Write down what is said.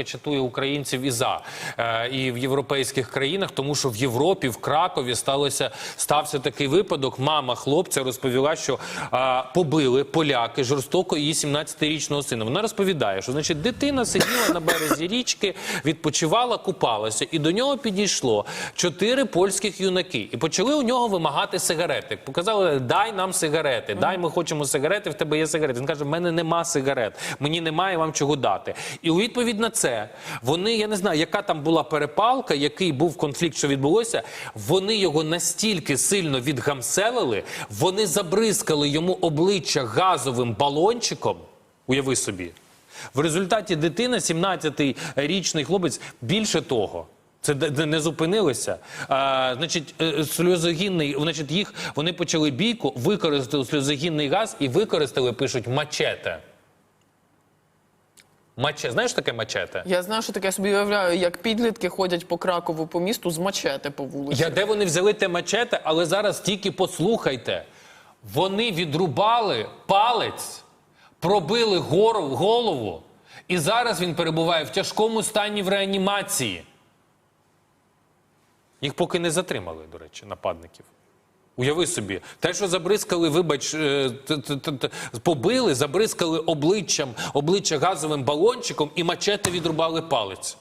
яка чатує українців і за е, і в європейських країнах, тому що в Європі, в Кракові сталося стався такий випадок. Мама хлопця розповіла, що е, побили поляки жорстоко її 17-річного сина. Вона розповідає, що значить дитина сиділа на березі річки, відпочивала, купалася, і до нього підійшло чотири польських юнаки, і почали у нього вимагати сигарети. Показали, дай нам сигарети, дай ми хочемо сигарети. В тебе є сигарети. Він каже: в мене нема сигарет, мені немає вам чого дати. І у відповідь на це вони, я не знаю, яка там була перепалка, який був конфлікт, що відбулося. Вони його настільки сильно відгамселили, вони забризкали йому обличчя газовим балончиком. Уяви собі. В результаті дитина, 17-річний хлопець, більше того. Це не зупинилися. А, значить, е, сльозогінний, значить, їх вони почали бійку, використали сльозогінний газ і використали, пишуть, мачете. Маче, знаєш таке мачете? Я знаю, що таке я собі уявляю, як підлітки ходять по Кракову по місту з мачете по вулиці. Я де вони взяли те мачете, але зараз тільки послухайте. Вони відрубали палець, пробили гору, голову, і зараз він перебуває в тяжкому стані в реанімації. Їх поки не затримали, до речі, нападників. Уяви собі, те, що забризкали, вибач, е, побили, забризкали обличчям, обличчя газовим балончиком і мачете відрубали палець.